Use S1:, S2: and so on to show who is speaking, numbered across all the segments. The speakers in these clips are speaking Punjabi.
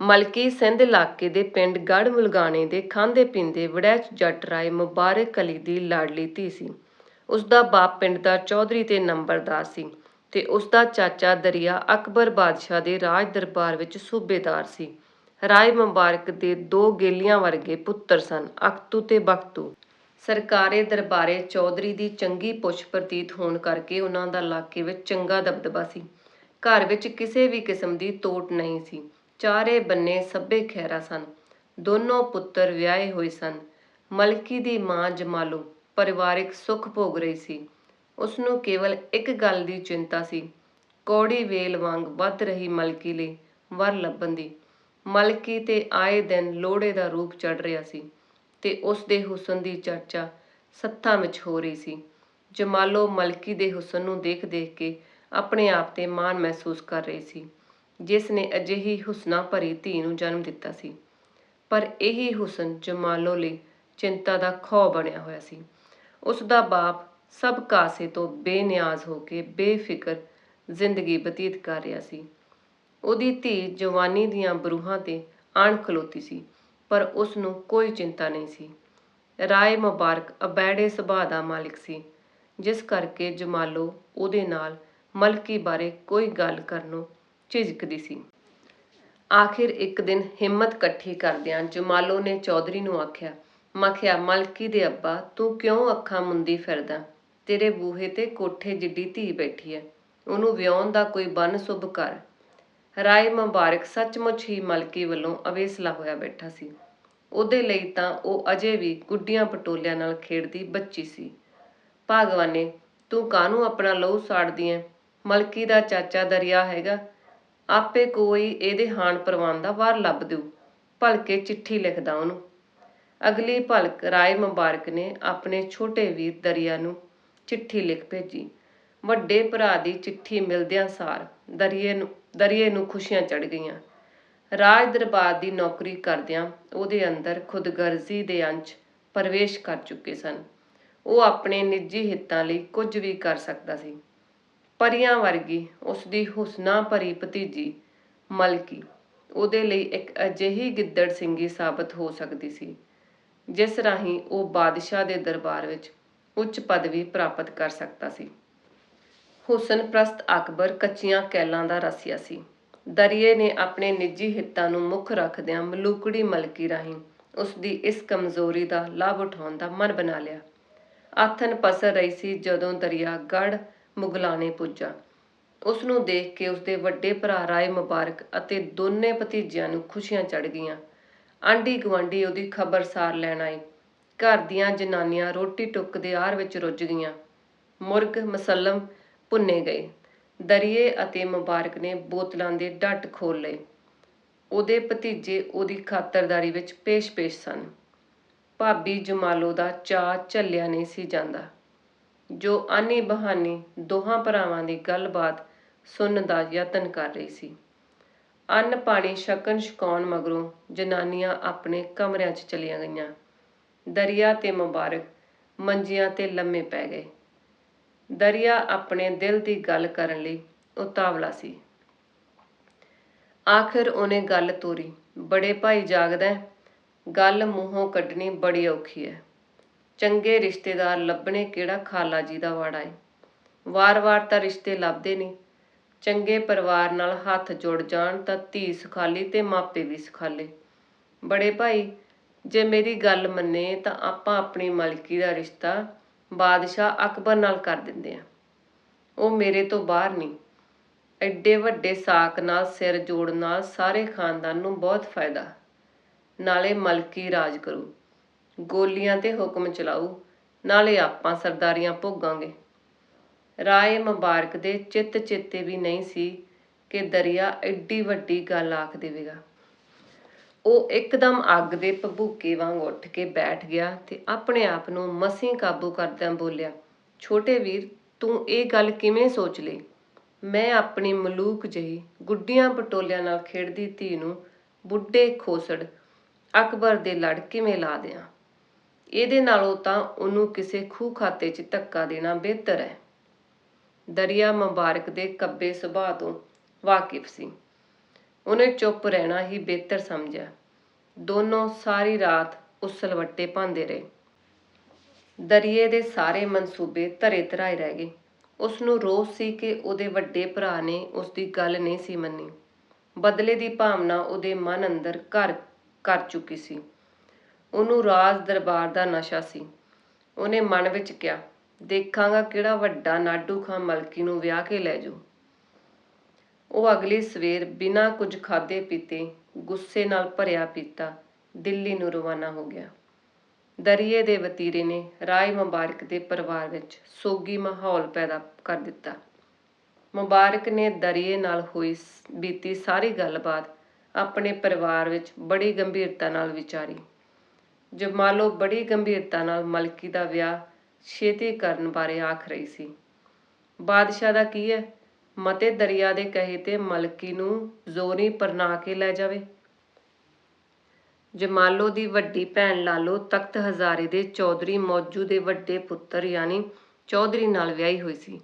S1: ਮਲਕੀ ਸਿੰਧ ਇਲਾਕੇ ਦੇ ਪਿੰਡ ਗੜ੍ਹ ਮੁਲਗਾਣੇ ਦੇ ਖਾਂਦੇ ਪੀਂਦੇ ਵੜੈਚ ਜੱਟ ਰਾਏ ਮੁਬਾਰਕ ਅਲੀ ਦੀ ਲਾਡਲੀ ਧੀ ਸੀ। ਉਸ ਦਾ ਬਾਪ ਪਿੰਡ ਦਾ ਚੌਧਰੀ ਤੇ ਨੰਬਰਦਾਰ ਸੀ ਤੇ ਉਸ ਦਾ ਚਾਚਾ ਦਰਿਆ ਅਕਬਰ ਬਾਦਸ਼ਾਹ ਦੇ ਰਾਜ ਦਰਬਾਰ ਵਿੱਚ ਸੂਬੇਦਾਰ ਸੀ। ਰਾਏ ਮੁਬਾਰਕ ਦੇ ਦੋ ਗੇਲੀਆਂ ਵਰਗੇ ਪੁੱਤਰ ਸਨ ਅਖਤੂ ਤੇ ਬਖਤੂ। ਸਰਕਾਰੇ ਦਰਬਾਰੇ ਚੌਧਰੀ ਦੀ ਚੰਗੀ ਪੁੱਛ ਪ੍ਰਤੀਤ ਹੋਣ ਕਰਕੇ ਉਹਨਾਂ ਦਾ ਇਲਾਕੇ ਵਿੱਚ ਚੰਗਾ ਦਬਦਬਾ ਸੀ। ਘਰ ਵਿੱਚ ਕਿਸੇ ਵੀ ਕਿਸਮ ਦੀ ਤੋਟ ਨਹੀਂ ਸੀ। ਚਾਰੇ ਬੰਨੇ ਸੱਭੇ ਖਹਿਰਾ ਸਨ। ਦੋਨੋਂ ਪੁੱਤਰ ਵਿਆਹੇ ਹੋਏ ਸਨ। ਮਲਕੀ ਦੀ ਮਾਂ ਜਮਾਲੋ ਪਰਿਵਾਰਿਕ ਸੁੱਖ ਭੋਗ ਰਹੀ ਸੀ। ਉਸ ਨੂੰ ਕੇਵਲ ਇੱਕ ਗੱਲ ਦੀ ਚਿੰਤਾ ਸੀ। ਕੌੜੀ ਵੇਲ ਵਾਂਗ ਵੱਧ ਰਹੀ ਮਲਕੀ ਲਈ ਵਰ ਲੱਭਣ ਦੀ। ਮਲਕੀ ਤੇ ਆਏ ਦਿਨ ਲੋੜੇ ਦਾ ਰੂਪ ਚੜ ਰਿਹਾ ਸੀ ਤੇ ਉਸ ਦੇ ਹੁਸਨ ਦੀ ਚਰਚਾ ਸੱਥਾਂ ਵਿੱਚ ਹੋ ਰਹੀ ਸੀ। ਜਮਾਲੋ ਮਲਕੀ ਦੇ ਹੁਸਨ ਨੂੰ ਦੇਖ-ਦੇਖ ਕੇ ਆਪਣੇ ਆਪ ਤੇ ਮਾਣ ਮਹਿਸੂਸ ਕਰ ਰਹੀ ਸੀ। ਜਿਸ ਨੇ ਅਜਿਹੀ ਹੁਸਨਾ ਭਰੀ ਧੀ ਨੂੰ ਜਨਮ ਦਿੱਤਾ ਸੀ। ਪਰ ਇਹੀ ਹੁਸਨ ਜਮਾਲੋ ਲਈ ਚਿੰਤਾ ਦਾ ਖੌ ਬਣਿਆ ਹੋਇਆ ਸੀ। ਉਸ ਦਾ ਬਾਪ ਸਭ ਕਾਸੇ ਤੋਂ ਬੇਨਿਆਜ਼ ਹੋ ਕੇ ਬੇਫਿਕਰ ਜ਼ਿੰਦਗੀ ਬਤੀਤ ਕਰ ਰਿਹਾ ਸੀ। ਉਹਦੀ ਧੀ ਜਵਾਨੀ ਦੀਆਂ ਬਰੂਹਾਂ ਤੇ ਆਣ ਖਲੋਤੀ ਸੀ, ਪਰ ਉਸ ਨੂੰ ਕੋਈ ਚਿੰਤਾ ਨਹੀਂ ਸੀ। ਰਾਏ ਮੁਬਾਰਕ ਅਬੈੜੇ ਸੁਭਾਅ ਦਾ ਮਾਲਿਕ ਸੀ, ਜਿਸ ਕਰਕੇ ਜਮਾਲੋ ਉਹਦੇ ਨਾਲ ਮਲਕੀ ਬਾਰੇ ਕੋਈ ਗੱਲ ਕਰਨੋਂ ਝਿਜਕਦੀ ਸੀ। ਆਖਿਰ ਇੱਕ ਦਿਨ ਹਿੰਮਤ ਇਕੱਠੀ ਕਰਦਿਆਂ ਜਮਾਲੋ ਨੇ ਚੌਧਰੀ ਨੂੰ ਆਖਿਆ ਮਖਿਆ ਮਲਕੀ ਦੇ ਅੱਬਾ, ਤੂੰ ਕਿਉਂ ਅੱਖਾਂ ਮੁੰਦੀ ਫਿਰਦਾ? ਤੇਰੇ ਬੂਹੇ ਤੇ ਕੋਠੇ ਜਿੱਡੀ ਧੀ ਬੈਠੀ ਐ। ਉਹਨੂੰ ਵਿਆਹੁਣ ਦਾ ਕੋਈ ਬੰਨ ਸੁਭ ਕਰ। ਰਾਏ ਮੁਬਾਰਕ ਸੱਚਮੁੱਚ ਹੀ ਮਲਕੀ ਵੱਲੋਂ ਅਵੇਸਲਾ ਹੋਇਆ ਬੈਠਾ ਸੀ। ਉਹਦੇ ਲਈ ਤਾਂ ਉਹ ਅਜੇ ਵੀ ਗੁੱਡੀਆਂ ਪਟੋਲਿਆਂ ਨਾਲ ਖੇਡਦੀ ਬੱਚੀ ਸੀ। ਭਾਗਵਾਨੇ, ਤੂੰ ਕਾਹਨੂੰ ਆਪਣਾ ਲਹੂ ਸਾੜਦੀ ਐ? ਮਲਕੀ ਦਾ ਚਾਚਾ ਦਰਿਆ ਹੈਗਾ। ਆਪੇ ਕੋਈ ਇਹਦੇ ਹਾਣ ਪ੍ਰਵਾਨ ਦਾ ਵਾਰ ਲੱਭ ਦਿਓ ਭਲਕੇ ਚਿੱਠੀ ਲਿਖਦਾ ਉਹਨੂੰ। ਅਗਲੀ ਭਲਕ ਰਾਏ ਮੁਬਾਰਕ ਨੇ ਆਪਣੇ ਛੋਟੇ ਵੀਰ ਦਰਿਆ ਨੂੰ ਚਿੱਠੀ ਲਿਖ ਭੇਜੀ। ਵੱਡੇ ਭਰਾ ਦੀ ਚਿੱਠੀ ਮਿਲਦਿਆਂ ਸਾਰ ਦਰਿਏ ਨੂੰ ਦਰਿਏ ਨੂੰ ਖੁਸ਼ੀਆਂ ਚੜ ਗਈਆਂ। ਰਾਜ ਦਰਬਾਰ ਦੀ ਨੌਕਰੀ ਕਰਦਿਆਂ ਉਹਦੇ ਅੰਦਰ ਖੁਦਗਰਜ਼ੀ ਦੇ ਅੰਸ਼ ਪ੍ਰਵੇਸ਼ ਕਰ ਚੁੱਕੇ ਸਨ। ਉਹ ਆਪਣੇ ਨਿੱਜੀ ਹਿੱਤਾਂ ਲਈ ਕੁਝ ਵੀ ਕਰ ਸਕਦਾ ਸੀ। ਪਰੀਆਂ ਵਰਗੀ ਉਸ ਦੀ ਹੁਸਨਾ ਭਰੀ ਭਤੀਜੀ ਮਲਕੀ, ਉਹਦੇ ਲਈ ਇੱਕ ਅਜਿਹੀ ਗਿੱਦੜ ਸਿੰਘੀ ਸਾਬਤ ਹੋ ਸਕਦੀ ਸੀ, ਜਿਸ ਰਾਹੀਂ ਉਹ ਬਾਦਸ਼ਾਹ ਦੇ ਦਰਬਾਰ ਵਿੱਚ ਉੱਚ ਪਦਵੀ ਪ੍ਰਾਪਤ ਕਰ ਸਕਦਾ ਸੀ। ਹੁਸਨ ਪ੍ਰਸਤ ਅਕਬਰ ਕੱਚੀਆਂ ਕੈਲਾਂ ਦਾ ਰਸੀਆ ਸੀ। ਦਰਿਏ ਨੇ ਆਪਣੇ ਨਿੱਜੀ ਹਿੱਤਾਂ ਨੂੰ ਮੁੱਖ ਰੱਖਦਿਆਂ ਮਲੂਕੜੀ ਮਲਕੀ ਰਾਹੀਂ ਉਸ ਦੀ ਇਸ ਕਮਜ਼ੋਰੀ ਦਾ ਲਾਭ ਉਠਾਉਣ ਦਾ ਮਨ ਬਣਾ ਲਿਆ। ਆਥਨ ਪਸਰ ਰਹੀ ਸੀ ਜਦੋਂ ਦਰਿਆ ਗੜ ਮੁਗਲਾਂ ਨੇ ਪੁੱਜਾ। ਉਸ ਨੂੰ ਦੇਖ ਕੇ ਉਸ ਦੇ ਵੱਡੇ ਭਰਾ ਰਾਏ ਮੁਬਾਰਕ ਅਤੇ ਦੋਨੇ ਭਤੀਜਿਆਂ ਨੂੰ ਖੁਸ਼ੀਆਂ ਚੜ ਗਈਆਂ। ਆਂਢੀ ਗੁਆਂਢੀ ਉਹਦੀ ਖਬਰਸਾਰ ਲੈਣ ਆਈ ਘਰ ਦੀਆਂ ਜਨਾਨੀਆਂ ਰੋਟੀ ਟੁੱਕ ਦੇ ਆਰ ਵਿੱਚ ਰੁੱਝ ਗਈਆਂ। ਮੁਰਗ, ਮਸਲਮ ਭੁੰਨੇ ਗਏ। ਦਰਿਏ ਅਤੇ ਮੁਬਾਰਕ ਨੇ ਬੋਤਲਾਂ ਦੇ ਡੱਟ ਖੋਲ ਲਏ। ਉਹਦੇ ਭਤੀਜੇ ਉਹਦੀ ਖਾਤਰਦਾਰੀ ਵਿੱਚ ਪੇਸ਼-ਪੇਸ਼ ਸਨ। ਭਾਬੀ ਜਮਾਲੋ ਦਾ ਚਾਅ ਝੱਲਿਆ ਨਹੀਂ ਸੀ ਜਾਂਦਾ। ਜੋ ਆਨੀ ਬਹਾਨੀ ਦੋਹਾਂ ਭਰਾਵਾਂ ਦੀ ਗੱਲਬਾਤ ਸੁਣਨ ਦਾ ਯਤਨ ਕਰ ਰਹੀ ਸੀ। ਅੰਨ ਪਾਣੀ ਛਕਣ ਛਕਾਉਣ ਮਗਰੋਂ ਜਨਾਨੀਆਂ ਆਪਣੇ ਕਮਰਿਆਂ 'ਚ ਚਲੀਆਂ ਗਈਆਂ। ਦਰਿਆ ਤੇ ਮੁਬਾਰਕ ਮੰਜੀਆਂ ਤੇ ਲੰਮੇ ਪੈ ਗਏ। ਦਰਿਆ ਆਪਣੇ ਦਿਲ ਦੀ ਗੱਲ ਕਰਨ ਲਈ ਉਤਾਵਲਾ ਸੀ। ਆਖਰ ਉਹਨੇ ਗੱਲ ਤੋਰੀ। ਬੜੇ ਭਾਈ ਜਾਗਦਾ ਗੱਲ ਮੂੰਹੋਂ ਕੱਢਣੀ ਬੜੀ ਔਖੀ ਹੈ। ਚੰਗੇ ਰਿਸ਼ਤੇਦਾਰ ਲੱਭਣੇ ਕਿਹੜਾ ਖਾਲਾ ਜੀ ਦਾ ਵਾੜਾ ਏ। ਵਾਰ-ਵਾਰ ਤਾਂ ਰਿਸ਼ਤੇ ਲੱਭਦੇ ਨਹੀਂ ਚੰਗੇ ਪਰਿਵਾਰ ਨਾਲ ਹੱਥ ਜੁੜ ਜਾਣ ਤਾਂ ਧੀ ਸਖਾਲੀ ਤੇ ਮਾਪੇ ਵੀ ਸੁਖਾਲੇ। ਬੜੇ ਭਾਈ, ਜੇ ਮੇਰੀ ਗੱਲ ਮੰਨੇ ਤਾਂ ਆਪਾਂ ਆਪਣੀ ਮਲਕੀ ਦਾ ਰਿਸ਼ਤਾ ਬਾਦਸ਼ਾਹ ਅਕਬਰ ਨਾਲ ਕਰ ਦਿੰਦੇ ਆ। ਉਹ ਮੇਰੇ ਤੋਂ ਬਾਹਰ ਨਹੀਂ। ਐਡੇ ਵੱਡੇ ਸਾਕ ਨਾਲ, ਸਿਰ ਜੋੜਨ ਨਾਲ ਸਾਰੇ ਖਾਨਦਾਨ ਨੂੰ ਬਹੁਤ ਫਾਇਦਾ। ਨਾਲੇ ਮਲਕੀ ਰਾਜ ਕਰੂ। ਗੋਲੀਆਂ ਤੇ ਹੁਕਮ ਚਲਾਉ ਨਾਲੇ ਆਪਾਂ ਸਰਦਾਰੀਆਂ ਭੋਗਾਂਗੇ। ਰਾਏ ਮੁਬਾਰਕ ਦੇ ਚਿੱਤ ਚੇਤੇ ਵੀ ਨਹੀਂ ਸੀ ਕਿ ਦਰਿਆ ਐਡੀ ਵੱਡੀ ਗੱਲ ਆਖ ਦੇਵੇਗਾ। ਉਹ ਇੱਕਦਮ ਅੱਗ ਦੇ ਭਬੂਕੇ ਵਾਂਗ ਉੱਠ ਕੇ ਬੈਠ ਗਿਆ ਤੇ ਆਪਣੇ ਆਪ ਨੂੰ ਮਸੀਂ ਕਾਬੂ ਕਰਦਿਆਂ ਬੋਲਿਆ, ਛੋਟੇ ਵੀਰ, ਤੂੰ ਇਹ ਗੱਲ ਕਿਵੇਂ ਸੋਚ ਲਈ? ਮੈਂ ਆਪਣੀ ਮਲੂਕ ਜਹੀ ਗੁੱਡੀਆਂ ਪਟੋਲਿਆਂ ਨਾਲ ਖੇਡਦੀ ਧੀ ਨੂੰ ਬੁੱਢੇ ਖੋਸੜ ਅਕਬਰ ਦੇ ਲੜ ਕਿਵੇਂ ਲਾ ਦਿਆਂ? ਇਹਦੇ ਨਾਲੋਂ ਤਾਂ ਉਹਨੂੰ ਕਿਸੇ ਖੂਹ ਖਾਤੇ 'ਚ ਧੱਕਾ ਦੇਣਾ ਬਿਹਤਰ ਹੈ। ਦਰਿਆ ਮੁਬਾਰਕ ਦੇ ਕੱਬੇ ਸੁਭਾਅ ਤੋਂ ਵਾਕਿਫ ਸੀ। ਉਹਨੇ ਚੁੱਪ ਰਹਿਣਾ ਹੀ ਬਿਹਤਰ ਸਮਝਿਆ। ਦੋਨੋਂ ਸਾਰੀ ਰਾਤ ਉਸਲਵੱਟੇ ਪਾਉਂਦੇ ਰਹੇ। ਦਰਿਏ ਦੇ ਸਾਰੇ ਮਨਸੂਬੇ ਧਰੇ ਧਰਾਏ ਰਹਿ ਗਏ। ਉਸ ਨੂੰ ਰੋਸ ਸੀ ਕਿ ਉਹਦੇ ਵੱਡੇ ਭਰਾ ਨੇ ਉਸ ਦੀ ਗੱਲ ਨਹੀਂ ਸੀ ਮੰਨੀ। ਬਦਲੇ ਦੀ ਭਾਵਨਾ ਉਹਦੇ ਮਨ ਅੰਦਰ ਘਰ ਕਰ ਚੁੱਕੀ ਸੀ। ਉਹਨੂੰ ਰਾਜ ਦਰਬਾਰ ਦਾ ਨਸ਼ਾ ਸੀ। ਉਹਨੇ ਮਨ ਵਿੱਚ ਕਿਹਾ, ਦੇਖਾਂਗਾ ਕਿਹੜਾ ਵੱਡਾ ਨਾਡੂ ਖਾਂ ਮਲਕੀ ਨੂੰ ਵਿਆਹ ਕੇ ਲੈ ਜਾਊ। ਉਹ ਅਗਲੀ ਸਵੇਰ ਬਿਨਾਂ ਕੁਝ ਖਾਦੇ ਪੀਤੇ ਗੁੱਸੇ ਨਾਲ ਭਰਿਆ ਪੀਤਾ ਦਿੱਲੀ ਨੂੰ ਰਵਾਨਾ ਹੋ ਗਿਆ। ਦਰਿਏ ਦੇ ਵਤੀਰੇ ਨੇ ਰਾਏ ਮੁਬਾਰਕ ਦੇ ਪਰਿਵਾਰ ਵਿੱਚ ਸੋਗੀ ਮਾਹੌਲ ਪੈਦਾ ਕਰ ਦਿੱਤਾ। ਮੁਬਾਰਕ ਨੇ ਦਰਿਏ ਨਾਲ ਹੋਈ ਬੀਤੀ ਸਾਰੀ ਗੱਲਬਾਤ ਆਪਣੇ ਪਰਿਵਾਰ ਵਿੱਚ ਬੜੀ ਗੰਭੀਰਤਾ ਨਾਲ ਵਿਚਾਰੀ। ਜਮਾਲੋ ਬੜੀ ਗੰਭੀਰਤਾ ਨਾਲ ਮਲਕੀ ਦਾ ਵਿਆਹ ਛੇਤੀ ਕਰਨ ਬਾਰੇ ਆਖ ਰਹੀ ਸੀ। ਬਾਦਸ਼ਾਹ ਦਾ ਕੀ ਹੈ? ਮਤੇ ਦਰਿਆ ਦੇ ਕਹੇ ਤੇ ਮਲਕੀ ਨੂੰ ਜ਼ੋਰੀ ਪਰਨਾ ਕੇ ਲੈ ਜਾਵੇ। ਜਮਾਲੋ ਦੀ ਵੱਡੀ ਭੈਣ ਲਾਲੋ ਤਖਤ ਹਜ਼ਾਰੇ ਦੇ ਚੌਧਰੀ ਮੌਜੂ ਦੇ ਵੱਡੇ ਪੁੱਤਰ ਯਾਨੀ ਚੌਧਰੀ ਨਾਲ ਵਿਆਹੀ ਹੋਈ ਸੀ।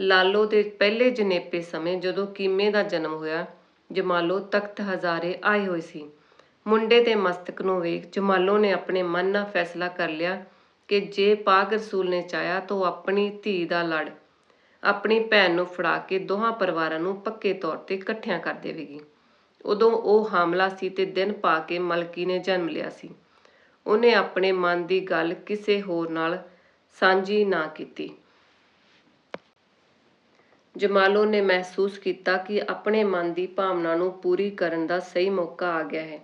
S1: ਲਾਲੋ ਦੇ ਪਹਿਲੇ ਜਨੇਪੇ ਸਮੇਂ ਜਦੋਂ ਕੀਮੇ ਦਾ ਜਨਮ ਹੋਇਆ ਜਮਾਲੋ ਤਖਤ ਹਜ਼ਾਰੇ ਆਏ ਹੋਏ ਸੀ ਮੁੰਡੇ ਦੇ ਮਸਤਕ ਨੂੰ ਵੇਖ ਜਮਾਲੋ ਨੇ ਆਪਣੇ ਮਨ ਨਾਲ ਫੈਸਲਾ ਕਰ ਲਿਆ ਕਿ ਜੇ ਪਾਕ ਰਸੂਲ ਨੇ ਚਾਹਿਆ ਤਾਂ ਉਹ ਆਪਣੀ ਧੀ ਦਾ ਲੜ, ਆਪਣੀ ਭੈਣ ਨੂੰ ਫੜਾ ਕੇ ਦੋਹਾਂ ਪਰਿਵਾਰਾਂ ਨੂੰ ਪੱਕੇ ਤੌਰ ਤੇ ਇਕੱਠਿਆਂ ਕਰ ਦੇਵੇਗੀ। ਉਦੋਂ ਉਹ ਹਾਮਲਾ ਸੀ ਤੇ ਦਿਨ ਪਾ ਕੇ ਮਲਕੀ ਨੇ ਜਨਮ ਲਿਆ ਸੀ। ਉਹਨੇ ਆਪਣੇ ਮਨ ਦੀ ਗੱਲ ਕਿਸੇ ਹੋਰ ਨਾਲ ਸਾਂਝੀ ਨਾ ਕੀਤੀ। ਜਮਾਲੋ ਨੇ ਮਹਿਸੂਸ ਕੀਤਾ ਕਿ ਆਪਣੇ ਮਨ ਦੀ ਭਾਵਨਾ ਨੂੰ ਪੂਰੀ ਕਰਨ ਦਾ ਸਹੀ ਮੌਕਾ ਆ ਗਿਆ ਹੈ।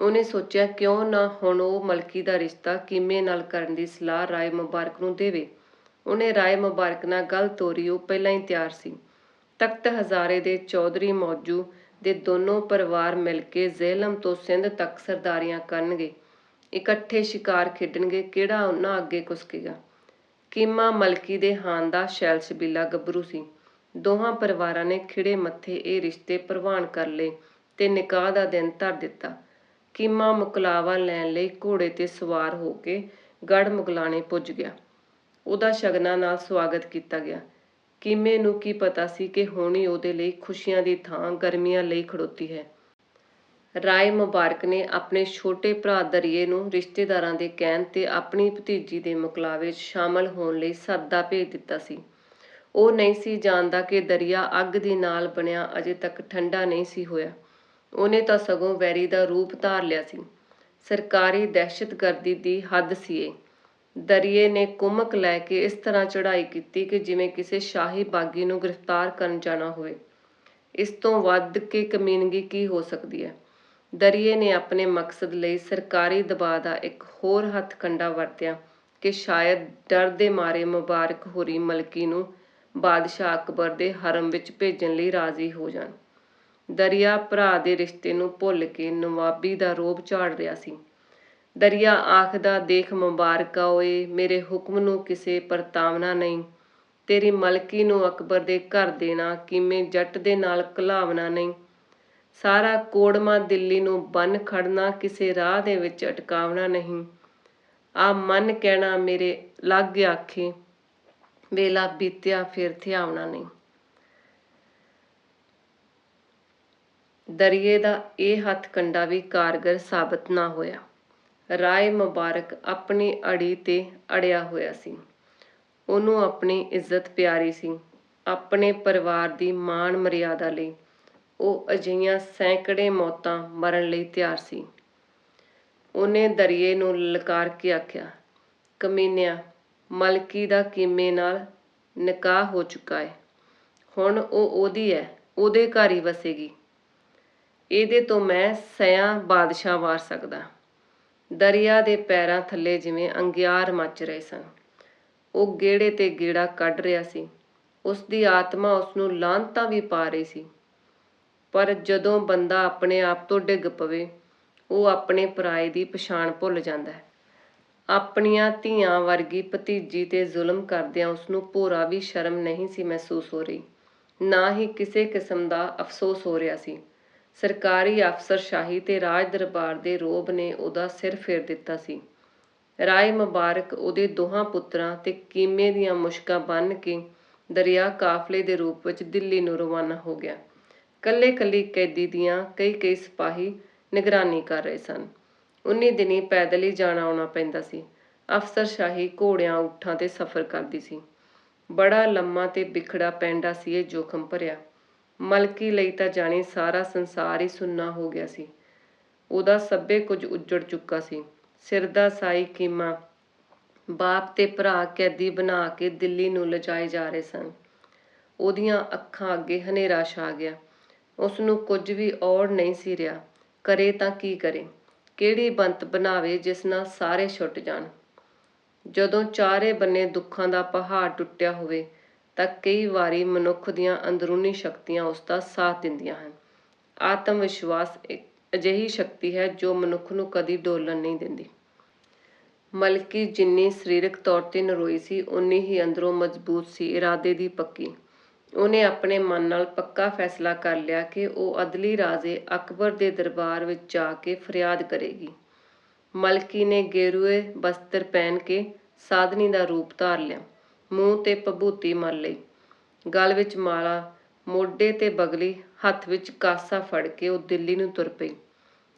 S1: ਉਹਨੇ ਸੋਚਿਆ ਕਿਉਂ ਨਾ ਹੁਣ ਉਹ ਮਲਕੀ ਦਾ ਰਿਸ਼ਤਾ ਕੀਮੇ ਨਾਲ ਕਰਨ ਦੀ ਸਲਾਹ ਰਾਏ ਮੁਬਾਰਕ ਨੂੰ ਦੇਵੇ। ਉਹਨੇ ਰਾਏ ਮੁਬਾਰਕ ਨਾਲ ਗੱਲ ਤੋਰੀ, ਉਹ ਪਹਿਲਾਂ ਹੀ ਤਿਆਰ ਸੀ। ਤਖਤ ਹਜ਼ਾਰੇ ਦੇ ਚੌਧਰੀ ਮੌਜੂ ਦੇ ਦੋਨੋਂ ਪਰਿਵਾਰ ਮਿਲ ਕੇ ਜ਼ੇਲਮ ਤੋਂ ਸਿੰਧ ਤੱਕ ਸਰਦਾਰੀਆਂ ਕਰਨਗੇ। ਇਕੱਠੇ ਸ਼ਿਕਾਰ ਖੇਡਣਗੇ, ਕਿਹੜਾ ਉਹਨਾਂ ਅੱਗੇ ਕੁਸਕੇਗਾ ਕੀਮਾ ਮਲਕੀ ਦੇ ਹਾਨ ਦਾ ਸ਼ੈਲ ਸ਼ਬੀਲਾ ਗੱਭਰੂ ਸੀ। ਦੋਹਾਂ ਪਰਿਵਾਰਾਂ ਨੇ ਖਿੜੇ ਮੱਥੇ ਇਹ ਰਿਸ਼ਤੇ ਪ੍ਰਵਾਨ ਕਰ ਲਏ ਤੇ ਨਿਕਾਹ ਦਾ ਦਿਨ ਧਰ ਦਿੱਤਾ। ਕੀਮਾ ਮੁਕਲਾਵਾ ਲੈਣ ਲਈ ਘੋੜੇ ਤੇ ਸਵਾਰ ਹੋ ਕੇ ਗੜ ਮੁਗਲਾਣੇ ਪੁੱਜ ਗਿਆ। ਉਹਦਾ ਸ਼ਗਨਾਂ ਨਾਲ ਸਵਾਗਤ ਕੀਤਾ ਗਿਆ। ਕੀਮੇ ਨੂੰ ਕੀ ਪਤਾ ਸੀ ਕਿ ਹੋਣੀ ਉਹਦੇ ਲਈ ਖੁਸ਼ੀਆਂ ਦੀ ਥਾਂ ਗਰਮੀਆਂ ਲਈ ਖੜੋਤੀ ਹੈ। ਰਾਏ ਮੁਬਾਰਕ ਨੇ ਆਪਣੇ ਛੋਟੇ ਭਰਾ ਦਰੀਏ ਨੂੰ ਰਿਸ਼ਤੇਦਾਰਾਂ ਦੇ ਕਹਿਣ ਤੇ ਆਪਣੀ ਭਤੀਜੀ ਦੇ ਮੁਕਲਾਵੇ 'ਚ ਸ਼ਾਮਲ ਹੋਣ ਲਈ ਸੱਦਾ ਭੇਜ ਦਿੱਤਾ ਸੀ। ਉਹ ਨਹੀਂ ਸੀ ਜਾਣਦਾ ਕਿ ਦਰਿਆ ਅੱਗ ਦੇ ਨਾਲ ਬਣਿਆ ਅਜੇ ਤੱਕ ਠੰਡਾ ਨਹੀਂ ਸੀ ਹੋਇਆ। ਉਹਨੇ ਤਾਂ ਸਗੋਂ ਵੈਰੀ ਦਾ ਰੂਪ ਧਾਰ ਲਿਆ ਸੀ। ਸਰਕਾਰੀ ਦਹਿਸ਼ਤਗਰਦੀ ਦੀ ਹੱਦ ਸੀ ਇਹ। ਦਰਿਏ ਨੇ ਕੁਮਕ ਲੈ ਕੇ ਇਸ ਤਰ੍ਹਾਂ ਚੜ੍ਹਾਈ ਕੀਤੀ ਕਿ ਜਿਵੇਂ ਕਿਸੇ ਸ਼ਾਹੀ ਬਾਗੀ ਨੂੰ ਗ੍ਰਿਫਤਾਰ ਕਰਨ ਜਾਣਾ ਹੋਵੇ। ਇਸ ਤੋਂ ਵੱਧ ਕੇ ਕਮੀਨਗੀ ਕੀ ਹੋ ਸਕਦੀ ਹੈ? ਦਰਿਏ ਨੇ ਆਪਣੇ ਮਕਸਦ ਲਈ ਸਰਕਾਰੀ ਦਬਾਅ ਦਾ ਇੱਕ ਹੋਰ ਹੱਥ ਹੱਥਕੰਡਾ ਵਰਤਿਆ ਕਿ ਸ਼ਾਇਦ ਡਰ ਦੇ ਮਾਰੇ ਮੁਬਾਰਕ ਹੋਰੀ ਮਲਕੀ ਨੂੰ ਬਾਦਸ਼ਾਹ ਅਕਬਰ ਦੇ ਹਰਮ ਵਿੱਚ ਭੇਜਣ ਲਈ ਰਾਜ਼ੀ ਹੋ ਜਾਣ। ਦਰਿਆ ਭਰਾ ਦੇ ਰਿਸ਼ਤੇ ਨੂੰ ਭੁੱਲ ਕੇ ਨਵਾਬੀ ਦਾ ਰੋਬ ਝਾੜ ਰਿਹਾ ਸੀ। ਦਰਿਆ ਆਖਦਾ, ਦੇਖ ਮੁਬਾਰਕਾ ਓਏ, ਮੇਰੇ ਹੁਕਮ ਨੂੰ ਕਿਸੇ ਪਰਤਾਵਨਾ ਨਹੀਂ। ਤੇਰੀ ਮਲਕੀ ਨੂੰ ਅਕਬਰ ਦੇ ਘਰ ਦੇਣਾ ਕਿਵੇਂ ਜੱਟ ਦੇ ਨਾਲ ਘਲਾਵਣਾ ਨਹੀਂ। ਸਾਰਾ ਕੋੜਮਾ ਦਿੱਲੀ ਨੂੰ ਬੰਨ ਖੜਨਾ ਕਿਸੇ ਰਾਹ ਦੇ ਵਿੱਚ ਅਟਕਾਵਣਾ ਨਹੀਂ। ਆ ਮਨ ਕਹਿਣਾ ਮੇਰੇ ਲੱਗ ਆਖੇ, ਵੇਲਾ ਬੀਤਿਆ ਫਿਰ ਥਿਆਵਣਾ ਨਹੀਂ। ਦਰਿਏ ਦਾ ਇਹ ਹੱਥ ਕੰਡਾ ਵੀ ਕਾਰਗਰ ਸਾਬਤ ਨਾ ਹੋਇਆ। ਰਾਏ ਮੁਬਾਰਕ ਆਪਣੀ ਅੜੀ ਤੇ ਅੜਿਆ ਹੋਇਆ ਸੀ। ਉਹਨੂੰ ਆਪਣੀ ਇੱਜ਼ਤ ਪਿਆਰੀ ਸੀ। ਆਪਣੇ ਪਰਿਵਾਰ ਦੀ ਮਾਣ ਮਰਿਆਦਾ ਲਈ ਉਹ ਅਜਿਹੀਆਂ ਸੈਂਕੜੇ ਮੌਤਾਂ ਮਰਨ ਲਈ ਤਿਆਰ ਸੀ। ਉਹਨੇ ਦਰਿਏ ਨੂੰ ਲਲਕਾਰ ਕੇ ਆਖਿਆ, ਕਮੀਨਿਆ, ਮਲਕੀ ਦਾ ਕੀਮੇ ਨਾਲ ਨਿਕਾਹ ਹੋ ਚੁੱਕਾ ਹੈ ਹੁਣ ਉਹ ਉਹਦੀ ਹੈ, ਉਹਦੇ ਘਰ ਹੀ ਵਸੇਗੀ। ਇਹਦੇ ਤੋਂ ਮੈਂ ਸਿਆਂ ਬਾਦਸ਼ਾਹ ਵਾਰ ਸਕਦਾ। ਦਰਿਆ ਦੇ ਪੈਰਾਂ ਥੱਲੇ ਜਿਵੇਂ ਅੰਗਿਆਰ ਮੱਚ ਰਹੇ ਸਨ। ਉਹ ਗੇੜੇ ਤੇ ਗੇੜਾ ਕੱਢ ਰਿਹਾ ਸੀ। ਉਸ ਦੀ ਆਤਮਾ ਉਸ ਨੂੰ ਲਾਂਤਾਂ ਵੀ ਪਾ ਰਹੀ ਸੀ। ਪਰ ਜਦੋਂ ਬੰਦਾ ਆਪਣੇ ਆਪ ਤੋਂ ਡਿੱਗ ਪਵੇ, ਉਹ ਆਪਣੇ ਪਰਾਏ ਦੀ ਪਛਾਣ ਭੁੱਲ ਜਾਂਦਾ ਹੈ। ਆਪਣੀਆਂ ਧੀਆਂ ਵਰਗੀ ਭਤੀਜੀ ਤੇ ਜ਼ੁਲਮ ਕਰਦਿਆਂ ਉਸ ਨੂੰ ਭੋਰਾ ਵੀ ਸ਼ਰਮ ਨਹੀਂ ਸੀ ਮਹਿਸੂਸ ਹੋ ਰਹੀ। ਨਾ ਹੀ ਕਿਸੇ ਕਿਸਮ ਦਾ ਅਫਸੋਸ ਹੋ ਰਿਹਾ ਸੀ। ਸਰਕਾਰੀ ਅਫਸਰਸ਼ਾਹੀ ਤੇ ਰਾਜ ਦਰਬਾਰ ਦੇ ਰੋਬ ਨੇ ਉਹਦਾ ਸਿਰ ਫੇਰ ਦਿੱਤਾ ਸੀ ਰਾਏ ਮੁਬਾਰਕ ਉਹਦੇ ਦੋਹਾਂ ਪੁੱਤਰਾਂ ਤੇ ਕੀਮੇ ਦੀਆਂ ਮੁਸ਼ਕਾਂ ਬੰਨ੍ਹ ਕੇ ਦਰਿਆ ਕਾਫਲੇ ਦੇ ਰੂਪ ਵਿੱਚ ਦਿੱਲੀ ਨੂੰ ਰਵਾਨਾ ਹੋ ਗਿਆ ਕੱਲੇ-ਕੱਲੀ ਕੈਦੀ ਦੀਆਂ ਕਈ-ਕਈ ਸਿਪਾਹੀ ਨਿਗਰਾਨੀ ਕਰ ਰਹੇ ਸਨ। ਉਨ੍ਹੀਂ ਦਿਨੀ ਪੈਦਲ ਹੀ ਜਾਣਾ-ਆਉਣਾ ਪੈਂਦਾ ਸੀ। ਅਫ਼ਸਰਸ਼ਾਹੀ ਘੋੜਿਆਂ ਊਠਾਂ 'ਤੇ ਸਫ਼ਰ ਕਰਦੀ ਸੀ। ਬੜਾ ਲੰਮਾ ਤੇ ਬਿਖੜਾ ਪੈਂਡਾ ਸੀ ਇਹ ਜੋਖ਼ਮ ਭਰਿਆ। ਮਲਕੀ ਲਈ ਤਾਂ ਜਾਣੀ ਸਾਰਾ ਸੰਸਾਰ ਹੀ ਸੁੰਨਾ ਹੋ ਗਿਆ ਸੀ। ਉਹਦਾ ਸੱਭੇ ਕੁਝ ਉੱਜੜ ਚੁੱਕਾ ਸੀ। ਸਿਰ ਦਾ ਸਾਈ ਕੀਮਾ ਬਾਪ ਤੇ ਭਰਾ ਕੈਦੀ ਬਣਾ ਕੇ ਦਿੱਲੀ ਨੂੰ ਲਿਜਾਏ ਜਾ ਰਹੇ ਸਨ। ਉਹਦੀਆਂ ਅੱਖਾਂ ਅੱਗੇ ਹਨੇਰਾ ਛਾ ਗਿਆ। ਉਸਨੂੰ ਕੁਝ ਵੀ ਔੜ ਨਹੀਂ ਸੀ ਰਿਹਾ। ਕਰੇ ਤਾਂ ਕੀ ਕਰੇ? ਕਿਹੜੀ ਬੰਤ ਬਣਾਵੇ ਜਿਸ ਨਾਲ ਸਾਰੇ ਛੁੱਟ ਜਾਣ? ਜਦੋਂ ਚਾਰੇ ਬੰਨੇ ਦੁੱਖਾਂ ਦਾ ਪਹਾੜ ਟੁੱਟਿਆ ਹੋਵੇ ਤਾਂ ਕਈ ਵਾਰੀ ਮਨੁੱਖ ਦੀਆਂ ਅੰਦਰੂਨੀ ਸ਼ਕਤੀਆਂ ਉਸਦਾ ਸਾਥ ਦਿੰਦੀਆਂ ਹਨ। ਆਤਮ-ਵਿਸ਼ਵਾਸ ਇੱਕ ਅਜਿਹੀ ਸ਼ਕਤੀ ਹੈ ਜੋ ਮਨੁੱਖ ਨੂੰ ਕਦੀ ਡੋਲਣ ਨਹੀਂ ਦਿੰਦੀ। ਮਲਕੀ ਜਿੰਨੀ ਸਰੀਰਕ ਤੌਰ 'ਤੇ ਨਰੋਈ ਸੀ ਉਨੀ ਹੀ ਅੰਦਰੋਂ ਮਜ਼ਬੂਤ ਸੀ, ਇਰਾਦੇ ਦੀ ਪੱਕੀ। ਉਹਨੇ ਆਪਣੇ ਮਨ ਨਾਲ ਪੱਕਾ ਫ਼ੈਸਲਾ ਕਰ ਲਿਆ ਕਿ ਉਹ ਅਦਲੀ ਰਾਜੇ ਅਕਬਰ ਦੇ ਦਰਬਾਰ ਵਿੱਚ ਜਾ ਕੇ ਫਰਿਆਦ ਕਰੇਗੀ। ਮਲਕੀ ਨੇ ਗੇਰੂਏ ਬਸਤਰ ਪਹਿਨ ਕੇ ਸਾਧਨੀ ਦਾ ਰੂਪ ਧਾਰ ਲਿਆ। ਮੂੰਹ 'ਤੇ ਭਭੂਤੀ ਮਲ ਲਈ। ਗਲ ਵਿੱਚ ਮਾਲਾ, ਮੋਢੇ 'ਤੇ ਬਗਲੀ, ਹੱਥ ਵਿੱਚ ਕਾਸਾ ਫੜ ਕੇ ਉਹ ਦਿੱਲੀ ਨੂੰ ਤੁਰ ਪਈ।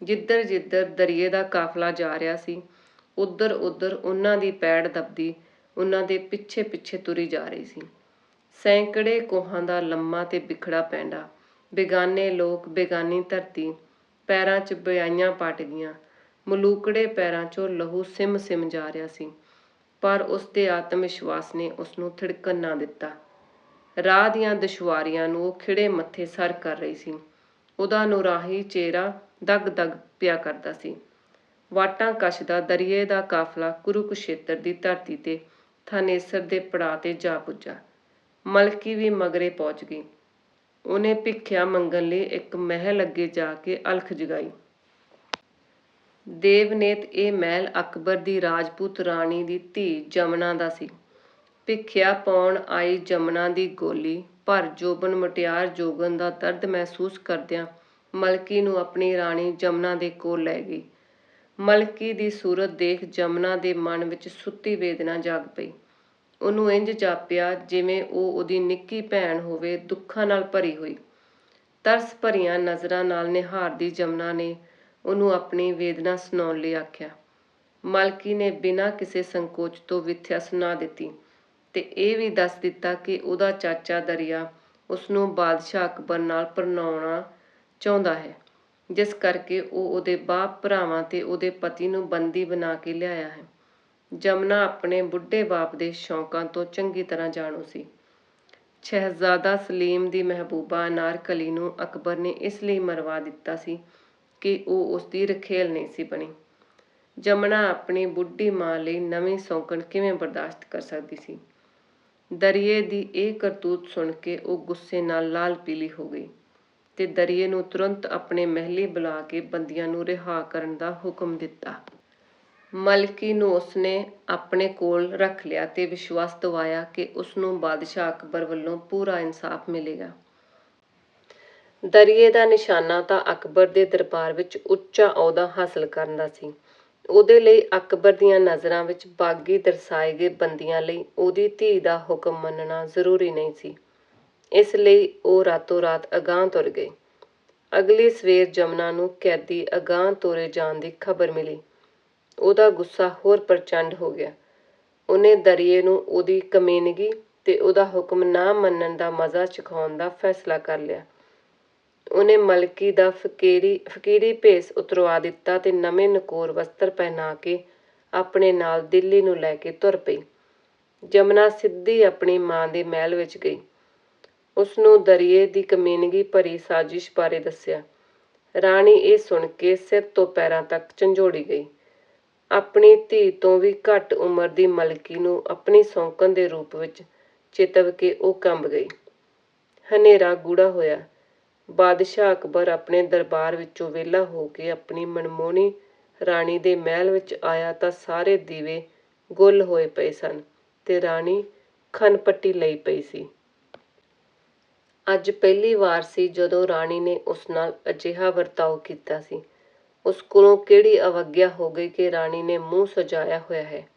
S1: ਜਿੱਧਰ-ਜਿੱਧਰ ਦਰੀਏ ਦਾ ਕਾਫ਼ਲਾ ਜਾ ਰਿਹਾ ਸੀ, ਉੱਧਰ-ਉੱਧਰ ਉਹਨਾਂ ਦੀ ਪੈੜ ਦਬਦੀ ਉਹਨਾਂ ਦੇ ਪਿੱਛੇ-ਪਿੱਛੇ ਤੁਰੀ ਜਾ ਰਹੀ ਸੀ। ਸੈਂਕੜੇ ਕੋਹਾਂ ਦਾ ਲੰਮਾ ਤੇ ਬਿਖੜਾ ਪੈਂਡਾ, ਬੇਗਾਨੇ ਲੋਕ, ਬੇਗਾਨੀ ਧਰਤੀ, ਪੈਰਾਂ 'ਚ ਬਿਆਈਆਂ ਪਟ ਗਈਆਂ। ਮਲੂਕੜੇ ਪੈਰਾਂ 'ਚੋਂ ਲਹੂ ਸਿਮ ਸਿਮ ਜਾ ਰਿਹਾ ਸੀ, ਪਰ ਉਸਦੇ ਆਤਮ-ਵਿਸ਼ਵਾਸ ਨੇ ਉਸਨੂੰ ਥਿੜਕਣ ਨਾ ਦਿੱਤਾ। ਰਾਹ ਦੀਆਂ ਦੁਸ਼ਵਾਰੀਆਂ ਨੂੰ ਉਹ ਖਿੜੇ ਮੱਥੇ ਸਰ ਕਰ ਰਹੀ ਸੀ। ਉਹਦਾ ਨੂਰਾਨੀ ਚਿਹਰਾ ਦਗ-ਦਗ ਪਿਆ ਕਰਦਾ ਸੀ। ਵਾਟਾਂ ਕੱਛਦਾ ਦਰੀਏ ਦਾ ਕਾਫ਼ਲਾ ਕੁਰੂਕਸ਼ੇਤਰ ਦੀ ਧਰਤੀ 'ਤੇ ਥਾਨੇਸਰ ਦੇ ਪੜਾਅ 'ਤੇ ਜਾ ਪੁੱਜਾ। ਮਲਕੀ ਵੀ ਮਗਰੇ ਪਹੁੰਚ ਗਈ। ਉਹਨੇ ਭਿੱਖਿਆ ਮੰਗਣ ਲਈ ਇੱਕ ਮਹਿਲ ਅੱਗੇ ਜਾ ਕੇ ਅਲਖ਼ ਜਗਾਈ। ਦੇਵਨੇਤ ਇਹ ਮਹਿਲ ਅਕਬਰ ਦੀ ਰਾਜਪੂਤ ਰਾਣੀ ਦੀ ਧੀ ਜਮਨਾ ਦਾ ਸੀ। ਭਿੱਖਿਆ ਪਾਉਣ ਆਈ ਜਮਨਾ ਦੀ ਗੋਲੀ ਭਰ ਜੋਬਨ ਮੁਟਿਆਰ ਜੋਗਨ ਦਾ ਦਰਦ ਮਹਿਸੂਸ ਕਰਦਿਆਂ ਮਲਕੀ ਨੂੰ ਆਪਣੀ ਰਾਣੀ ਜਮਨਾ ਦੇ ਕੋਲ ਲੈ ਗਈ। ਮਲਕੀ ਦੀ ਸੂਰਤ ਦੇਖ ਜਮਨਾ ਦੇ ਮਨ ਵਿੱਚ ਸੁੱਤੀ ਵੇਦਨਾ ਜਾਗ ਪਈ। ਉਹਨੂੰ ਇੰਜ ਜਾਪਿਆ ਜਿਵੇਂ ਉਹ ਉਹਦੀ ਨਿੱਕੀ ਭੈਣ ਹੋਵੇ ਦੁੱਖਾਂ ਨਾਲ ਭਰੀ ਹੋਈ। ਤਰਸ ਭਰੀਆਂ ਨਜ਼ਰਾਂ ਨਾਲ ਨਿਹਾਰਦੀ ਜਮਨਾ ਨੇ ਉਹਨੂੰ ਆਪਣੀ ਵੇਦਨਾ ਸੁਣਾਉਣ ਲਈ ਆਖਿਆ। ਮਲਕੀ ਨੇ ਬਿਨਾਂ ਕਿਸੇ ਸੰਕੋਚ ਤੋਂ ਵਿਥਿਆ ਸੁਣਾ ਦਿੱਤੀ ਤੇ ਇਹ ਵੀ ਦੱਸ ਦਿੱਤਾ ਕਿ ਉਹਦਾ ਚਾਚਾ ਦਰੀਆ ਉਸਨੂੰ ਬਾਦਸ਼ਾਹ ਅਕਬਰ ਨਾਲ ਪਰਣਾਉਣਾ ਚਾਹੁੰਦਾ ਹੈ, ਜਿਸ ਕਰਕੇ ਉਹ ਉਹਦੇ ਬਾਪ-ਭਰਾਵਾਂ ਤੇ ਉਹਦੇ ਪਤੀ ਨੂੰ ਬੰਦੀ ਬਣਾ ਕੇ ਲਿਆਇਆ ਹੈ। ਜਮਨਾ ਆਪਣੇ ਬੁੱਢੇ ਬਾਪ ਦੇ ਸ਼ੌਕਾਂ ਤੋਂ ਚੰਗੀ ਤਰ੍ਹਾਂ ਜਾਣੂ ਸੀ। ਸ਼ਹਿਜ਼ਾਦਾ ਸਲੀਮ ਦੀ ਮਹਿਬੂਬਾ ਅਨਾਰਕਲੀ ਨੂੰ ਅਕਬਰ ਨੇ ਇਸ ਲਈ ਮਰਵਾ ਦਿੱਤਾ ਸੀ ਕਿ ਉਹ ਉਸਦੀ ਰਖੇਲ ਨਹੀਂ ਸੀ ਬਣੀ। ਜਮਨਾ ਆਪਣੀ ਬੁੱਢੀ ਮਾਂ ਲਈ ਨਵੀਂ ਸੌਂਕਣ ਕਿਵੇਂ ਬਰਦਾਸ਼ਤ ਕਰ ਸਕਦੀ ਸੀ? ਦਰੀਏ ਦੀ ਇਹ ਕਰਤੂਤ ਸੁਣ ਕੇ ਉਹ ਗੁੱਸੇ ਨਾਲ ਲਾਲ-ਪੀਲੀ ਹੋ ਗਈ ਤੇ ਦਰੀਏ ਨੂੰ ਤੁਰੰਤ ਆਪਣੇ ਮਹਿਲੀਂ ਬੁਲਾ ਕੇ ਬੰਦੀਆਂ ਨੂੰ ਰਿਹਾ ਕਰਨ ਦਾ ਹੁਕਮ ਦਿੱਤਾ। ਮਲਕੀ ਨੂੰ ਉਸਨੇ ਆਪਣੇ ਕੋਲ ਰੱਖ ਲਿਆ ਤੇ ਵਿਸ਼ਵਾਸ ਦਿਵਾਇਆ ਕਿ ਉਸਨੂੰ ਬਾਦਸ਼ਾਹ ਅਕਬਰ ਵੱਲੋਂ ਪੂਰਾ ਇਨਸਾਫ਼ ਮਿਲੇਗਾ। ਦਰੀਏ ਦਾ ਨਿਸ਼ਾਨਾ ਤਾਂ ਅਕਬਰ ਦੇ ਦਰਬਾਰ ਵਿੱਚ ਉੱਚਾ ਅਹੁਦਾ ਹਾਸਲ ਕਰਨ ਦਾ ਸੀ। ਉਹਦੇ ਲਈ ਅਕਬਰ ਦੀਆਂ ਨਜ਼ਰਾਂ ਵਿੱਚ ਬਾਗੀ ਦਰਸਾਏ ਗਏ ਬੰਦੀਆਂ ਲਈ ਉਹਦੀ ਧੀ ਦਾ ਹੁਕਮ ਮੰਨਣਾ ਜ਼ਰੂਰੀ ਨਹੀਂ ਸੀ। ਇਸ ਲਈ ਉਹ ਰਾਤੋਂ ਰਾਤ ਅਗਾਂਹ ਤੁਰ ਗਏ। ਅਗਲੀ ਸਵੇਰ ਜਮਨਾ ਨੂੰ ਕੈਦੀ ਅਗਾਂਹ ਤੋਰੇ ਜਾਣ ਦੀ ਖ਼ਬਰ ਮਿਲੀ। ਉਹਦਾ ਗੁੱਸਾ ਹੋਰ ਪ੍ਰਚੰਡ ਹੋ ਗਿਆ। ਉਹਨੇ ਦਰੀਏ ਨੂੰ ਉਹਦੀ ਕਮੀਨਗੀ ਤੇ ਉਹਦਾ ਹੁਕਮ ਨਾ ਮੰਨਣ ਦਾ ਮਜ਼ਾ ਚਖਾਉਣ ਦਾ ਫ਼ੈਸਲਾ ਕਰ ਲਿਆ। ਉਹਨੇ ਮਲਕੀ ਦਾ ਫ਼ਕੀਰੀ, ਫਕੀਰੀ ਭੇਸ ਉਤਰਵਾ ਦਿੱਤਾ ਤੇ ਨਵੇਂ ਨਕੋਰ ਵਸਤਰ ਪਹਿਨਾ ਕੇ ਆਪਣੇ ਨਾਲ ਦਿੱਲੀ ਨੂੰ ਲੈ ਕੇ ਤੁਰ ਪਈ। ਜਮਨਾ ਸਿੱਧੀ ਆਪਣੀ ਮਾਂ ਦੇ ਮਹਿਲ ਵਿੱਚ ਗਈ। ਉਸਨੂੰ ਦਰੀਏ ਦੀ ਕਮੀਨਗੀ ਭਰੀ ਸਾਜ਼ਿਸ਼ ਬਾਰੇ ਦੱਸਿਆ। ਰਾਣੀ ਇਹ ਸੁਣ ਕੇ ਸਿਰ ਤੋਂ ਪੈਰਾਂ ਤੱਕ ਝੰਜੋੜੀ ਗਈ। ਆਪਣੀ ਧੀ ਤੋਂ ਵੀ ਘੱਟ ਉਮਰ ਦੀ ਮਲਕੀ ਨੂੰ ਆਪਣੀ ਸੌਂਕਣ ਦੇ ਰੂਪ ਵਿੱਚ ਚਿਤਵ ਕੇ ਉਹ ਕੰਬ ਗਈ। ਹਨੇਰਾ ਗੂੜਾ ਹੋਇਆ। ਬਾਦਸ਼ਾਹ ਅਕਬਰ ਆਪਣੇ ਦਰਬਾਰ ਵਿੱਚੋਂ ਵਿਹਲਾ ਹੋ ਕੇ ਆਪਣੀ ਮਨਮੋਹਣੀ ਰਾਣੀ ਦੇ ਮਹਿਲ ਵਿੱਚ ਆਇਆ ਤਾਂ ਸਾਰੇ ਦੀਵੇ ਗੁੱਲ ਹੋਏ ਪਏ ਸਨ ਤੇ ਰਾਣੀ ਖਣਪੱਟੀ ਲਈ ਪਈ ਸੀ। ਅੱਜ ਪਹਿਲੀ ਵਾਰ ਸੀ ਜਦੋਂ ਰਾਣੀ ਨੇ ਉਸ ਨਾਲ ਅਜਿਹਾ ਵਰਤਾਓ ਕੀਤਾ ਸੀ। ਉਸ ਕੋਲੋਂ ਕਿਹੜੀ ਅਵੱਗਿਆ ਹੋ ਗਈ ਕਿ ਰਾਣੀ ਨੇ ਮੂੰਹ ਸਜਾਇਆ ਹੋਇਆ ਹੈ?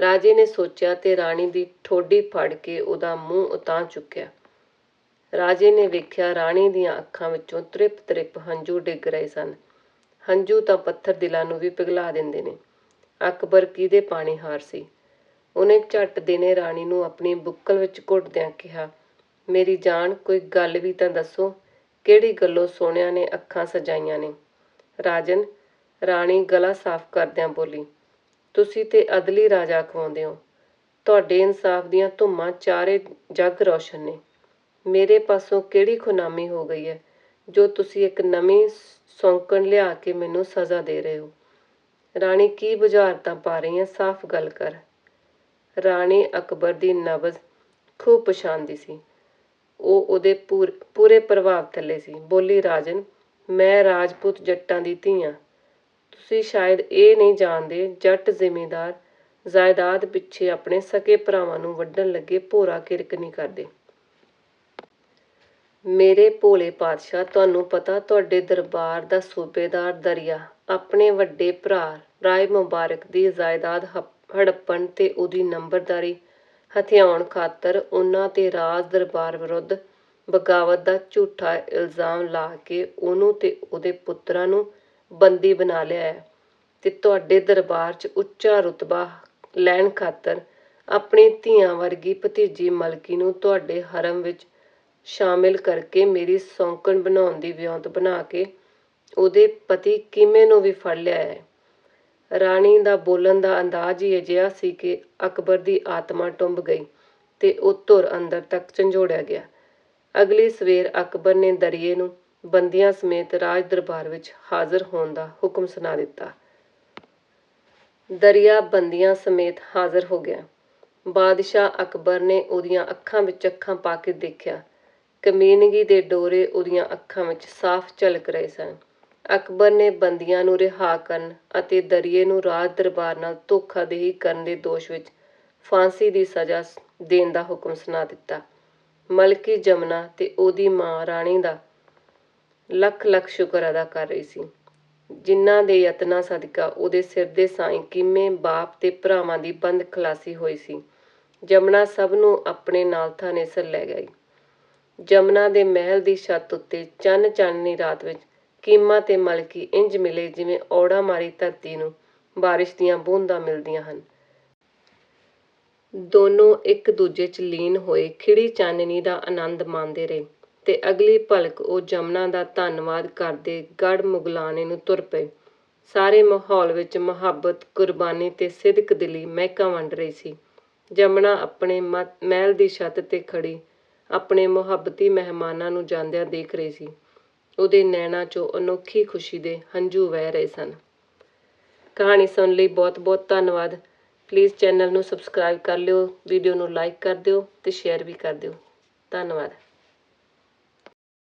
S1: ਰਾਜੇ ਨੇ ਸੋਚਿਆ ਤੇ ਰਾਣੀ ਦੀ ਠੋਡੀ ਫੜ ਕੇ ਉਹਦਾ ਮੂੰਹ ਉਤਾਂਹ ਚੁੱਕਿਆ। ਰਾਜੇ ਨੇ ਵੇਖਿਆ ਰਾਣੀ ਦੀਆਂ ਅੱਖਾਂ ਵਿੱਚੋਂ ਤ੍ਰਿਪ ਤ੍ਰਿਪ ਹੰਝੂ ਡਿੱਗ ਰਹੇ ਸਨ। ਹੰਝੂ ਤਾਂ ਪੱਥਰ ਦਿਲਾਂ ਨੂੰ ਵੀ ਪਿਘਲਾ ਦਿੰਦੇ ਨੇ। ਅਕਬਰ ਕਿਹਦੇ ਪਾਣੀ ਹਾਰ ਸੀ? ਉਹਨੇ ਝੱਟ ਦਿਨੇ ਰਾਣੀ ਨੂੰ ਆਪਣੀ ਬੁੱਕਲ ਵਿੱਚ ਘੁੱਟਦਿਆਂ ਕਿਹਾ, ਮੇਰੀ ਜਾਨ, ਕੋਈ ਗੱਲ ਵੀ ਤਾਂ ਦੱਸੋ, ਕਿਹੜੀ ਗੱਲੋਂ ਸੋਹਣਿਆਂ ਨੇ ਅੱਖਾਂ ਸਜਾਈਆਂ ਨੇ? ਰਾਜਨ, ਰਾਣੀ ਗਲਾ ਸਾਫ਼ ਕਰਦਿਆਂ ਬੋਲੀ, ਤੁਸੀਂ ਤੇ ਅਦਲੀ ਰਾਜਾ ਖਵਾਉਂਦੇ ਹੋ। ਤੁਹਾਡੇ ਇਨਸਾਫ ਦੀਆਂ ਧੁੰਮਾਂ ਚਾਰੇ ਜੱਗ ਰੌਸ਼ਨ ਨੇ। ਮੇਰੇ ਪਾਸੋਂ ਕਿਹੜੀ ਖੁਨਾਮੀ ਹੋ ਗਈ ਹੈ, ਜੋ ਤੁਸੀਂ ਇੱਕ ਨਵੀਂ ਸੌਂਕਣ ਲਿਆ ਕੇ ਮੈਨੂੰ ਸਜ਼ਾ ਦੇ ਰਹੇ ਹੋ? ਰਾਣੀ ਕੀ ਬੁਝਾਰਤਾਂ ਪਾ ਰਹੀ ਹੈ, ਸਾਫ਼ ਗੱਲ ਕਰ। ਰਾਣੀ ਅਕਬਰ ਦੀ ਨਬਜ਼ ਖੂਬ ਪਛਾਣਦੀ ਸੀ। ਉਹ ਉਹਦੇ ਪੂਰ- ਪੂਰੇ ਪ੍ਰਭਾਵ ਥੱਲੇ ਸੀ। ਬੋਲੀ, ਰਾਜਨ, ਮੈਂ ਰਾਜਪੂਤ ਜੱਟਾਂ ਦੀ ਧੀ ਹਾਂ। ਤੁਸੀਂ ਸ਼ਾਇਦ ਇਹ ਨਹੀਂ ਜਾਣਦੇ, ਜੱਟ ਜ਼ਿਮੀਂਦਾਰ ਜਾਇਦਾਦ ਪਿੱਛੇ ਆਪਣੇ ਸਕੇ ਭਰਾਵਾਂ ਨੂੰ ਵੱਢਣ ਲੱਗੇ ਭੋਰਾ ਕਿਰਕ ਨਹੀਂ ਕਰਦੇ। ਮੇਰੇ ਭੋਲੇ ਪਾਤਸ਼ਾਹ, ਤੁਹਾਨੂੰ ਪਤਾ ਤੁਹਾਡੇ ਦਰਬਾਰ ਦਾ ਸੂਬੇਦਾਰ ਦਰਿਆ, ਆਪਣੇ ਵੱਡੇ ਭਰਾ ਰਾਏ ਮੁਬਾਰਕ ਦੀ ਜਾਇਦਾਦ ਹਪ- ਹੜੱਪਣ ਤੇ ਉਹਦੀ ਨੰਬਰਦਾਰੀ ਹਥਿਆਉਣ ਖਾਤਰ ਉਹਨਾਂ ਤੇ ਰਾਜ ਦਰਬਾਰ ਵਿਰੁੱਧ ਬਗਾਵਤ ਦਾ ਝੂਠਾ ਇਲਜ਼ਾਮ ਲਾ ਕੇ ਉਹਨੂੰ ਤੇ ਉਹਦੇ ਪੁੱਤਰਾਂ ਨੂੰ ਬੰਦੀ ਬਣਾ ਲਿਆ ਹੈ ਤੇ ਤੁਹਾਡੇ ਦਰਬਾਰ 'ਚ ਉੱਚਾ ਰੁਤਬਾ ਲੈਣ ਖਾਤਰ ਆਪਣੀ ਧੀਆਂ ਵਰਗੀ ਭਤੀਜੀ ਮਲਕੀ ਨੂੰ ਤੁਹਾਡੇ ਹਰਮ ਵਿੱਚ ਸ਼ਾਮਿਲ ਕਰਕੇ ਮੇਰੀ ਸੌਂਕਣ ਬਣਾਉਣ ਦੀ ਵਿਉਂਤ ਬਣਾ ਕੇ ਉਹਦੇ ਪਤੀ ਕਿਵੇਂ ਨੂੰ ਵੀ ਫੜ ਲਿਆ ਹੈ। ਰਾਣੀ ਦਾ ਬੋਲਣ ਦਾ ਅੰਦਾਜ਼ ਹੀ ਅਜਿਹਾ ਸੀ ਕਿ ਅਕਬਰ ਦੀ ਆਤਮਾ ਟੁੰਬ ਗਈ ਤੇ ਉਹ ਧੁਰ ਅੰਦਰ ਤੱਕ ਝੰਜੋੜਿਆ ਗਿਆ। ਅਗਲੀ ਸਵੇਰ ਅਕਬਰ ਨੇ ਦਰਿਏ ਨੂੰ ਬੰਦੀਆਂ ਸਮੇਤ ਰਾਜ ਦਰਬਾਰ ਵਿੱਚ ਹਾਜ਼ਰ ਹੋਣ ਦਾ ਹੁਕਮ ਸੁਣਾ ਦਿੱਤਾ। ਦਰਿਆ ਬੰਦੀਆਂ ਸਮੇਤ ਹਾਜ਼ਰ ਹੋ ਗਿਆ। ਬਾਦਸ਼ਾਹ ਅਕਬਰ ਨੇ ਉਹਦੀਆਂ ਅੱਖਾਂ ਵਿੱਚ ਅੱਖਾਂ ਪਾ ਕੇ ਦੇਖਿਆ ਕਮੀਨਗੀ ਦੇ ਡੋਰੇ ਉਹਦੀਆਂ ਅੱਖਾਂ ਵਿੱਚ ਸਾਫ਼ ਝਲਕ ਰਹੇ ਸਨ। ਅਕਬਰ ਨੇ ਬੰਦੀਆਂ ਨੂੰ ਰਿਹਾ ਕਰਨ ਅਤੇ ਦਰਿਏ ਨੂੰ ਰਾਜ ਦਰਬਾਰ ਨਾਲ ਧੋਖਾਦੇਹੀ ਕਰਨ ਦੇ ਦੋਸ਼ ਵਿੱਚ ਫਾਂਸੀ ਦੀ ਸਜ਼ਾ ਦੇਣ ਦਾ ਹੁਕਮ ਸੁਣਾ ਦਿੱਤਾ। ਮਲਕੀ ਜਮਨਾ ਤੇ ਉਹਦੀ ਮਾਂ ਰਾਣੀ ਦਾ ਲੱਖ ਲੱਖ ਸ਼ੁਕਰ ਅਦਾ ਕਰ ਰਹੀ ਸੀ। ਜਿਨ੍ਹਾਂ ਦੇ ਯਤਨਾਂ ਸਦਕਾ ਉਹਦੇ ਸਿਰ ਦੇ ਸਾਈਂ ਕਿਵੇਂ ਬਾਪ ਤੇ ਭਰਾਵਾਂ ਦੀ ਬੰਦ ਖਲਾਸੀ ਹੋਈ ਸੀ। ਜਮਨਾ ਸਭ ਨੂੰ ਆਪਣੇ ਨਾਲ ਥਾਨੇਸਰ ਲੈ ਗਈ। ਜਮਨਾ ਦੇ ਮਹਿਲ ਦੀ ਛੱਤ ਉੱਤੇ ਚੰਨ ਚਾਨਣੀ ਰਾਤ ਵਿੱਚ ਕੀਮਾ ਤੇ ਮਲਕੀ ਇੰਜ ਮਿਲੇ ਜਿਵੇਂ ਔੜਾ ਮਾਰੀ ਧਰਤੀ ਨੂੰ ਬਾਰਿਸ਼ ਦੀਆਂ ਬੂੰਦਾਂ ਮਿਲਦੀਆਂ ਹਨ। ਦੋਨੋਂ ਇੱਕ ਦੂਜੇ 'ਚ ਲੀਨ ਹੋਏ ਖਿੜੀ ਚਾਨਣੀ ਦਾ ਆਨੰਦ ਮਾਣਦੇ ਰਹੇ ਤੇ ਅਗਲੀ ਭਲਕ ਉਹ ਜਮਨਾ ਦਾ ਧੰਨਵਾਦ ਕਰਦੇ ਗੜ ਮੁਗਲਾਣੇ ਨੂੰ ਤੁਰ ਪਏ। ਸਾਰੇ ਮਾਹੌਲ ਵਿੱਚ ਮੁਹੱਬਤ, ਕੁਰਬਾਨੀ ਤੇ ਸਿਦਕ ਦਿਲੀ ਮਹਿਕਾਂ ਵੰਡ ਰਹੀ ਸੀ। ਜਮਨਾ ਆਪਣੇ ਮ- ਮਹਿਲ ਦੀ ਛੱਤ ਤੇ ਖੜੀ ਆਪਣੇ ਮੁਹੱਬਤੀ ਮਹਿਮਾਨਾਂ ਨੂੰ ਜਾਂਦਿਆਂ ਦੇਖ ਰਹੀ ਸੀ। ਉਹਦੇ ਨੈਣਾਂ 'ਚੋਂ ਅਨੋਖੀ ਖੁਸ਼ੀ ਦੇ ਹੰਝੂ ਵਹਿ ਰਹੇ ਸਨ। ਕਹਾਣੀ ਸੁਣਨ ਲਈ ਬਹੁਤ-ਬਹੁਤ ਧੰਨਵਾਦ। ਪਲੀਜ਼ ਚੈਨਲ ਨੂੰ ਸਬਸਕ੍ਰਾਈਬ ਕਰ ਲਿਓ, ਵੀਡੀਓ ਨੂੰ ਲਾਈਕ ਕਰ ਦਿਓ ਤੇ ਸ਼ੇਅਰ ਵੀ ਕਰ ਦਿਓ। ਧੰਨਵਾਦ।